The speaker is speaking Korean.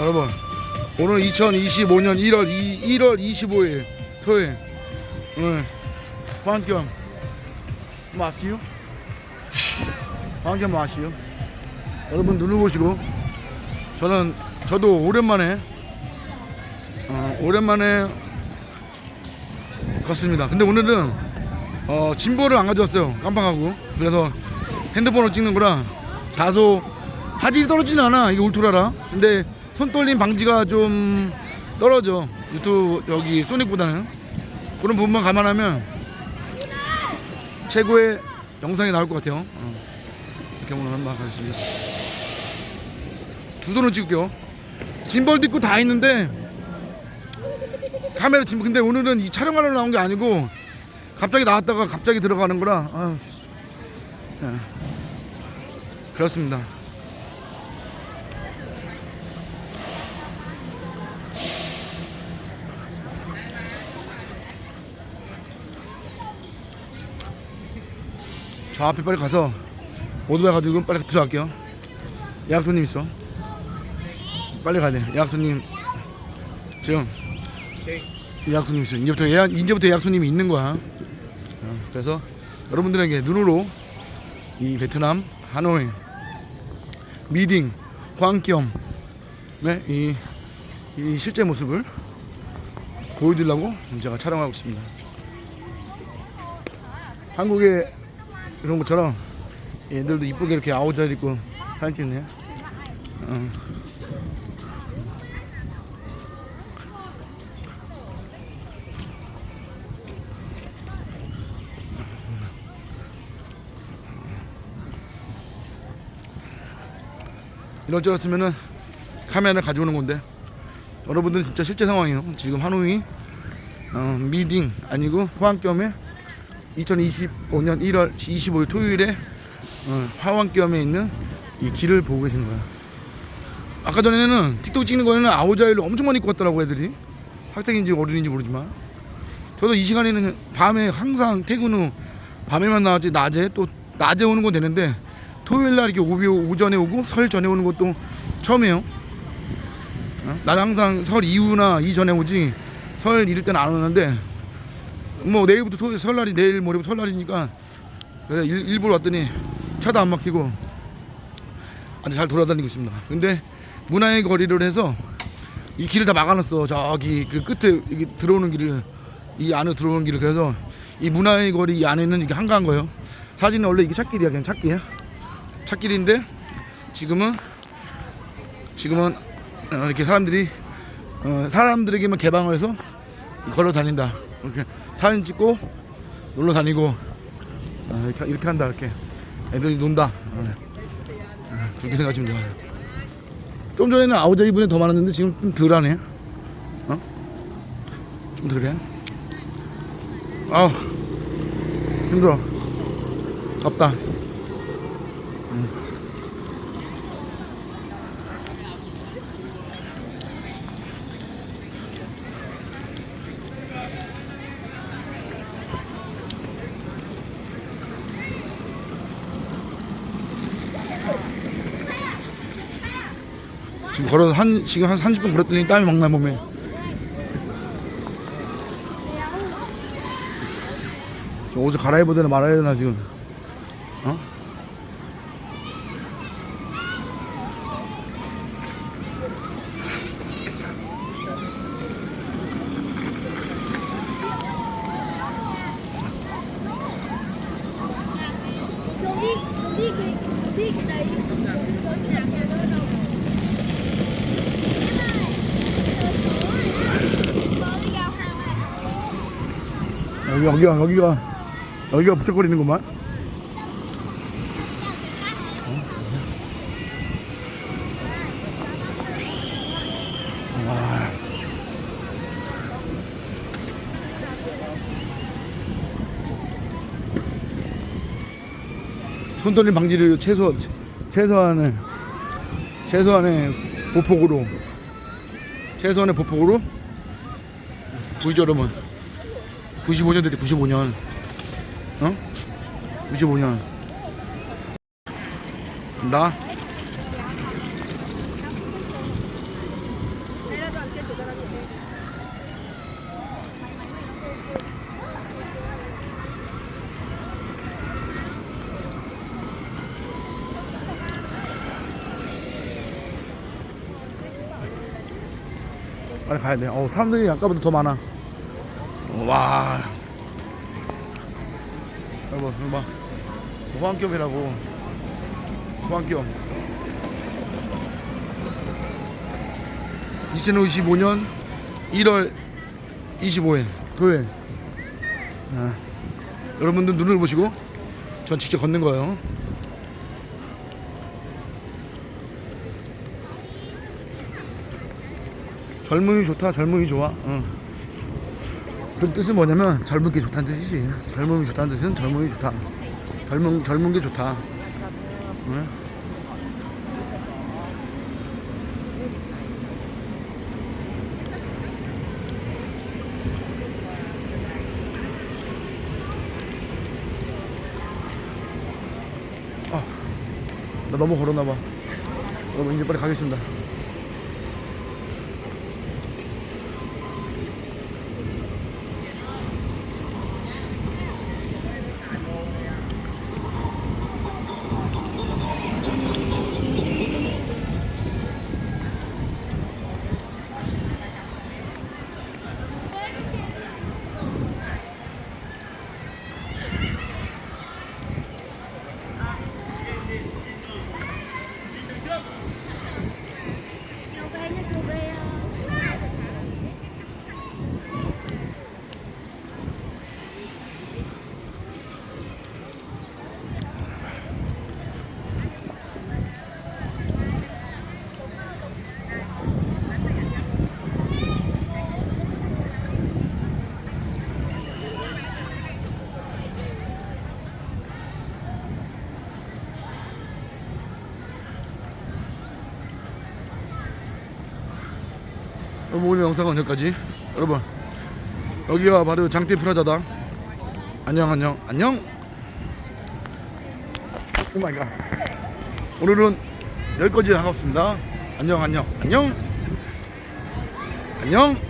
여러분 오늘 2025년 1월 2, 1월 25일 토요일 오늘 환경 마시오? 환경 마시오? 여러분 눈을 보시고 저는 저도 오랜만에 어, 오랜만에 걷습니다. 근데 오늘은 어, 짐볼을 안 가져왔어요. 깜빡하고. 그래서 핸드폰으로 찍는 거라 다소 화질이 떨어지진 않아. 이게 울트라라. 근데 손 떨림 방지가 좀 떨어져. 유튜브 여기 소닉보다는. 그런 부분만 감안하면 최고의 영상이 나올 것 같아요. 어. 이렇게 오늘 한번 가겠습니다. 두 손을 찍을게요. 짐벌도 있고 다 있는데 카메라 짐벌 근데 오늘은 이 촬영하러 나온 게 아니고 갑자기 나왔다가 갑자기 들어가는 거라 아, 예. 그렇습니다 저 앞에 빨리 가서 오토바이 가지고 빨리 들어갈게요. 예약 손님 있어? 빨리 가야 돼. 예약 손님. 지금 예약 손님 있어. 이제부터 예약 이제부터 예약 손님이 있는 거야. 어, 그래서 여러분들에게 눈으로 이 베트남 하노이 미딩 황겸 네 이 이 실제 모습을 보여드리려고 제가 촬영하고 있습니다. 한국에 이런 것처럼 얘들도 이쁘게 이렇게 아우잘 입고 사진 찍네. 어. 이런 쪽이었으면은 카메라 가져오는 건데 여러분들은 진짜 실제 상황이에요. 지금 하노이 어, 미딩 아니고 호환겸에 2025년 1월 25일 토요일에 어, 화왕겸에 있는 이 길을 보고 계시는 거야. 아까 전에는 틱톡 찍는 거에는 아우자일로 엄청 많이 입고 왔더라고 애들이. 학생인지 어른인지 모르지만. 저도 이 시간에는 밤에 항상 퇴근 후 밤에만 나왔지 낮에 또 낮에 오는 건 되는데 토요일 날 이렇게 오비 오전에 오고 설 전에 오는 것도 처음이에요. 어? 난 항상 설 이후나 이전에 오지 설 이럴 때는 안 오는데 뭐 내일부터 토요일 설날이 내일 모레부터 설날이니까 그래 일, 일본 왔더니 차도 안 막히고 아주 잘 돌아다니고 있습니다. 근데 문화의 거리를 해서 이 길을 다 막아놨어. 저기 그 끝에 들어오는 길을 이 안으로 들어오는 길을 그래서 이 문화의 거리 이 안에는 이게 한가한 거예요. 사진은 원래 이게 찾길이야 그냥 찾기야. 찾길인데 지금은 지금은 어, 이렇게 사람들이 어, 사람들에게만 개방을 해서 걸어 다닌다. 이렇게 사진 찍고 놀러 다니고 어, 이렇게, 이렇게 한다 이렇게 애들이 논다. 어. 어, 그렇게 생각하시면 돼요. 좀 전에는 아우자 이분이 더 많았는데 지금 좀 덜하네. 어? 좀 덜해. 아우 힘들어. 덥다. 지금 걸어 한 지금 한 30분 걸었더니 땀이 막 나 몸에. 저 옷을 갈아입어야 되나 말아야 되나 지금. 어? 여기 여기가 여기가 여기가 부쩍거리는구만. 와. 손떨림 방지를 최소 최소한의 최소한의 보폭으로 최소한의 보폭으로 보이죠 여러분 95년 됐대 95년 어? 95년 나? 빨리 가야 돼. 어, 사람들이 아까보다 더 많아. 와. 여러분, 이거 봐. 호환겸이라고. 호환겸. 2025년 1월 25일 토요일. 아, 여러분들 눈을 보시고 전 직접 걷는 거예요. 젊음이 좋다, 젊음이 좋아. 응. 그 뜻은 뭐냐면 젊은 게 좋다는 뜻이지. 젊음이 좋다는 뜻은 젊음이 좋다. 젊은 젊은 게 좋다. 응? 아, 나 너무 걸었나 봐. 여러분 이제 빨리 가겠습니다. 여러분 오늘 영상은 여기까지. 여러분 여기가 바로 장대 프라자다. 안녕 안녕. 안녕! 오마이갓 오늘은 여기까지 하겠습니다. 안녕 안녕. 안녕! 안녕